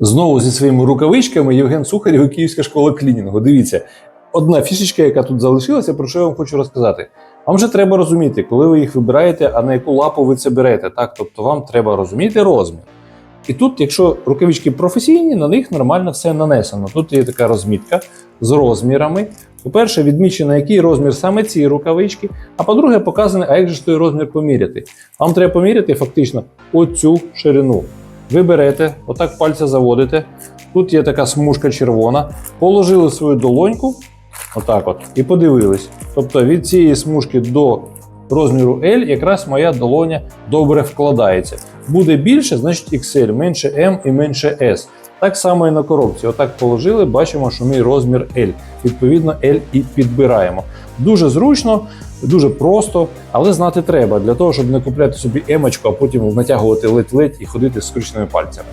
Знову зі своїми рукавичками Євген Сухарєв і Київська школа клінінгу. Дивіться, одна фішечка, яка тут залишилася, про що я вам хочу розказати. Вам вже треба розуміти, коли ви їх вибираєте, а на яку лапу ви це берете. Так? Тобто вам треба розуміти розмір. І тут, якщо рукавички професійні, на них нормально все нанесено. Тут є така розмітка з розмірами. По-перше, відмічено, який розмір саме цієї рукавички. А по-друге, показано, а як же ж той розмір поміряти. Вам треба поміряти фактично оцю ширину. Ви берете, отак пальця заводите. Тут є така смужка червона. Положили свою долоньку, отак от, і подивились. Тобто від цієї смужки до розміру L якраз моя долоня добре вкладається. Буде більше, значить XL, менше M і менше S. Так само і на коробці. Отак положили, бачимо, що мій розмір L. Відповідно, L і підбираємо. Дуже зручно, дуже просто, але знати треба для того, щоб не купляти собі емочку, а потім натягувати ледь-ледь і ходити з скрученими пальцями.